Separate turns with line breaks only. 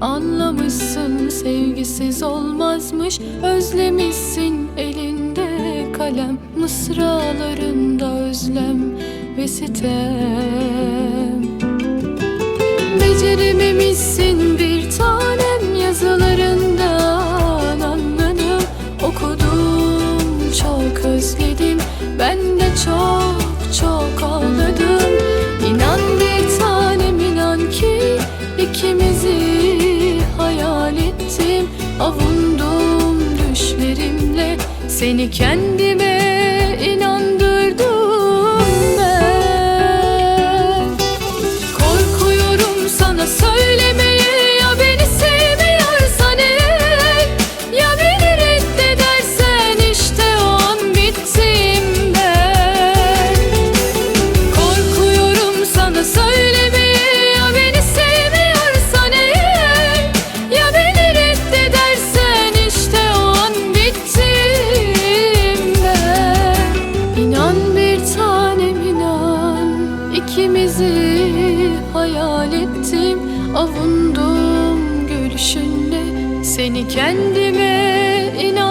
Anlamışsın sevgisiz olmazmış Özlemişsin elinde kalem Mısralarında özlem ve sitem. Becerememişsin bir tanem yazılarından anladım Okudum çok özledim. Ben de çok çok ağladım Avundum düşlerimle seni kendime inandırdım ben. Korkuyorum sana söylemeye ikimizi hayal ettim Avundum gülüşünle. Seni kendime inandım